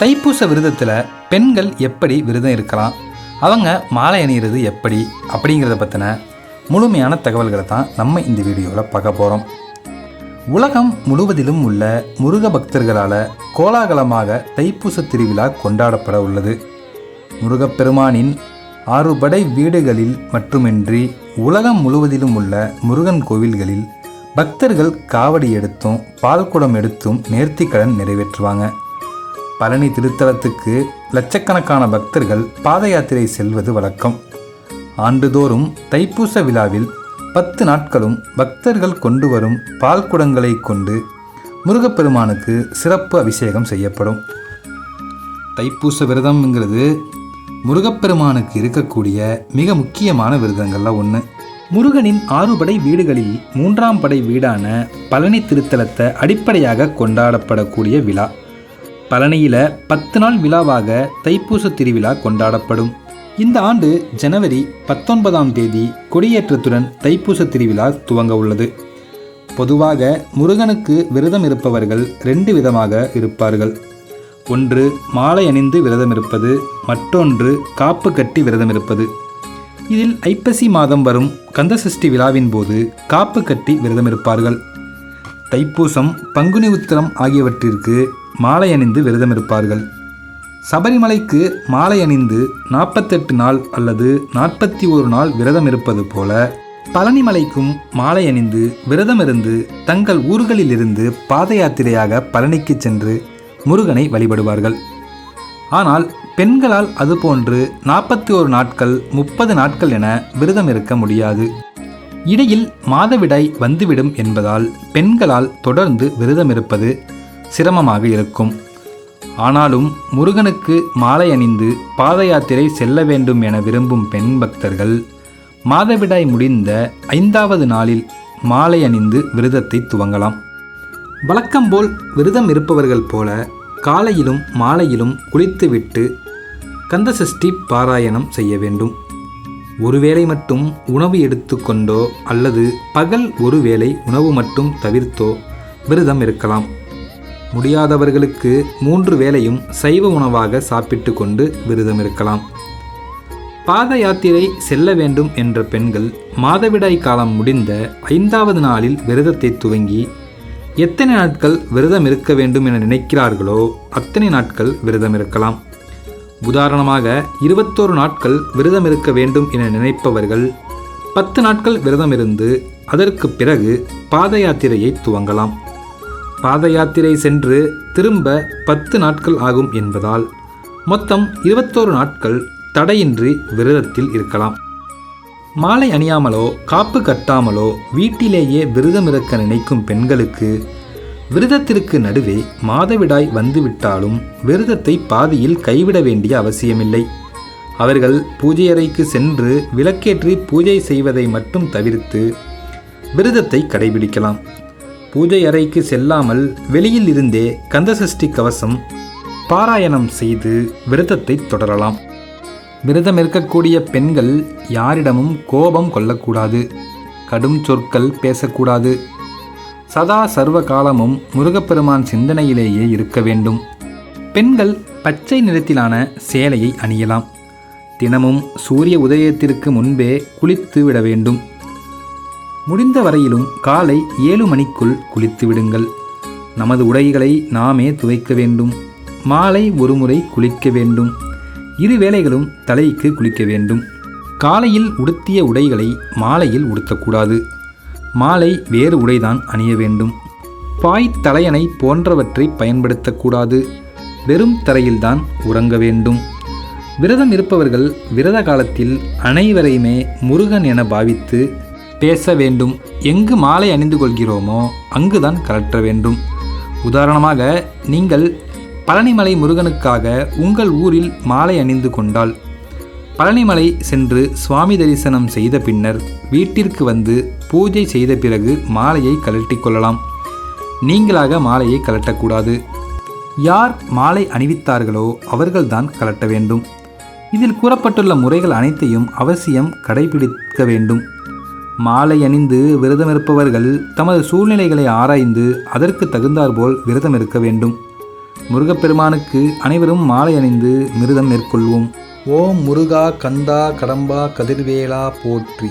தைப்பூச விரதத்தில் பெண்கள் எப்படி விரதம் இருக்கலாம்? அவங்க மாலை அணிகிறது எப்படி? அப்படிங்கிறத பற்றின முழுமையான தகவல்களை தான் நம்ம இந்த வீடியோவில் பார்க்க போகிறோம் உலகம் முழுவதிலும் உள்ள முருக பக்தர்களால் கோலாகலமாக தைப்பூச திருவிழா கொண்டாடப்பட உள்ளது. முருகப்பெருமானின் ஆறுபடை வீடுகளில் மட்டுமின்றி உலகம் முழுவதிலும் உள்ள முருகன் கோவில்களில் பக்தர்கள் காவடி எடுத்தும் பால்குடம் எடுத்தும் நேர்த்திக்கடன் நிறைவேற்றுவாங்க. பழனி திருத்தலத்துக்கு லட்சக்கணக்கான பக்தர்கள் பாத யாத்திரை செல்வது வழக்கம். ஆண்டுதோறும் தைப்பூச விழாவில் பத்து நாட்களும் பக்தர்கள் கொண்டு வரும் பால் குடங்களை கொண்டு முருகப்பெருமானுக்கு சிறப்பு அபிஷேகம் செய்யப்படும். தைப்பூச விரதம்ங்கிறது முருகப்பெருமானுக்கு இருக்கக்கூடிய மிக முக்கியமான விரதங்கள்ல ஒன்று முருகனின் ஆறுபடை வீடுகளில் மூன்றாம் படை வீடான பழனி திருத்தலத்தை அடிப்படையாக கொண்டாடப்படக்கூடிய விழா. பழனியில் பத்து நாள் விழாவாக தைப்பூச திருவிழா கொண்டாடப்படும். இந்த ஆண்டு ஜனவரி பத்தொன்பதாம் தேதி கொடியேற்றத்துடன் தைப்பூச திருவிழா துவங்க உள்ளது. பொதுவாக முருகனுக்கு விரதம் இருப்பவர்கள் ரெண்டு விதமாக இருப்பார்கள். ஒன்று மாலை அணிந்து விரதம் இருப்பது மற்றொன்று காப்பு கட்டி விரதம் இருப்பது. இதில் ஐப்பசி மாதம் வரும் கந்தசஷ்டி விழாவின் போது காப்பு கட்டி விரதம் இருப்பார்கள். தைப்பூசம் பங்குனி உத்திரம் ஆகியவற்றிற்கு மாலை அணிந்து விரதம் இருப்பார்கள் சபரிமலைக்கு மாலை அணிந்து நாற்பத்தெட்டு நாள் அல்லது நாற்பத்தி ஒரு நாள் விரதம் இருப்பது போல பழனிமலைக்கும் மாலை அணிந்து விரதமிருந்து தங்கள் ஊர்களிலிருந்து பாத யாத்திரையாக பழனிக்கு சென்று முருகனை வழிபடுவார்கள். ஆனால் பெண்களால் அதுபோன்று நாற்பத்தி ஒரு நாட்கள் முப்பது நாட்கள் என விரதம் இருக்க முடியாது. இடையில் மாதவிடாய் வந்துவிடும் என்பதால் பெண்களால் தொடர்ந்து விரதம் இருப்பது சிரமமாக இருக்கும். ஆனாலும் முருகனுக்கு மாலை அணிந்து பாத யாத்திரை செல்ல வேண்டும் என விரும்பும் பெண் பக்தர்கள் மாதவிடாய் முடிந்த ஐந்தாவது நாளில் மாலை அணிந்து விரதத்தை துவங்கலாம். வழக்கம்போல் விரதம் இருப்பவர்கள் போல காலையிலும் மாலையிலும் குளித்துவிட்டு கந்தசஷ்டி பாராயணம் செய்ய வேண்டும். ஒருவேளை மட்டும் உணவு எடுத்துக்கொண்டோ அல்லது பகல் ஒருவேளை உணவு மட்டும் தவிர்த்தோ விரதம் இருக்கலாம். முடியாதவர்களுக்கு மூன்று வேளையும் சைவ உணவாக சாப்பிட்டு கொண்டு விரதம் இருக்கலாம் பாத யாத்திரை செல்ல வேண்டும் என்ற பெண்கள் மாதவிடாய் காலம் முடிந்த ஐந்தாவது நாளில் விரதத்தை துவங்கி எத்தனை நாட்கள் விரதம் இருக்க வேண்டும் என நினைக்கிறார்களோ அத்தனை நாட்கள் விரதம் இருக்கலாம் உதாரணமாக இருபத்தோரு நாட்கள் விரதம் இருக்க வேண்டும் என நினைப்பவர்கள் பத்து நாட்கள் விரதம் இருந்து அதற்கு பிறகு பாத யாத்திரையை துவங்கலாம். பாத யாத்திரை சென்று திரும்ப பத்து நாட்கள் ஆகும் என்பதால் மொத்தம் இருபத்தோரு நாட்கள் தடையின்றி விரதத்தில் இருக்கலாம். மாலை அணியாமலோ காப்பு கட்டாமலோ வீட்டிலேயே விரதம் இருக்க நினைக்கும் பெண்களுக்கு விரதத்திற்கு நடுவே மாதவிடாய் வந்துவிட்டாலும் விரதத்தை பாதியில் கைவிட வேண்டிய அவசியமில்லை. அவர்கள் பூஜை அறைக்கு சென்று விளக்கேற்றி பூஜை செய்வதை மட்டும் தவிர்த்து விரதத்தை கடைபிடிக்கலாம். பூஜை அறைக்கு செல்லாமல் வெளியில் இருந்தே கந்தசஷ்டி கவசம் பாராயணம் செய்து விரதத்தை தொடரலாம். விரதம் இருக்கக்கூடிய பெண்கள் யாரிடமும் கோபம் கொள்ளக்கூடாது. கடும் சொற்கள் பேசக்கூடாது. சதா சர்வ காலமும் முருகப்பெருமான் சிந்தனையிலேயே இருக்க வேண்டும். பெண்கள் பச்சை நிறத்திலான சேலையை அணியலாம். தினமும் சூரிய உதயத்திற்கு முன்பே குளித்து விட வேண்டும். முடிந்த வரையிலும் காலை ஏழு மணிக்குள் குளித்து விடுங்கள் நமது உடைகளை நாமே துவைக்க வேண்டும். மாலை ஒருமுறை குளிக்க வேண்டும். இரு வேளைகளும் தலைக்கு குளிக்க வேண்டும். காலையில் உடுத்திய உடைகளை மாலையில் உடுத்தக்கூடாது. மாலை வேறு உடைதான் அணிய வேண்டும். பாய் தலையணை போன்றவற்றை பயன்படுத்தக்கூடாது. வெறும் தரையில்தான் உறங்க வேண்டும். விரதம் இருப்பவர்கள் விரத காலத்தில் அனைவரையுமே முருகன் என பாவித்து பேச வேண்டும் எங்கு மாலை அணிந்து கொள்கிறோமோ அங்குதான் கலற்ற வேண்டும் உதாரணமாக நீங்கள் பழனிமலை முருகனுக்காக உங்கள் ஊரில் மாலை அணிந்து கொண்டால் பழனிமலை சென்று சுவாமி தரிசனம் செய்த பின்னர் வீட்டிற்கு வந்து பூஜை செய்த பிறகு மாலையை கழட்டிக் கொள்ளலாம். நீங்களாக மாலையை கழட்டக்கூடாது யார் மாலை அணிவித்தார்களோ அவர்கள்தான் கலட்ட வேண்டும். இதில் கூறப்பட்டுள்ள முறைகள் அனைத்தையும் அவசியம் கடைபிடிக்க வேண்டும். மாலை அணிந்து விரதம் இருப்பவர்கள் தமது சூழ்நிலைகளை ஆராய்ந்து அதற்கு தகுந்தாற்போல் விரதம் இருக்க வேண்டும். முருகப்பெருமானுக்கு அனைவரும் மாலை அணிந்து மிருதம் மேற்கொள்வோம். ஓம் முருகா கந்தா கடம்பா கதிர்வேலா போற்றி.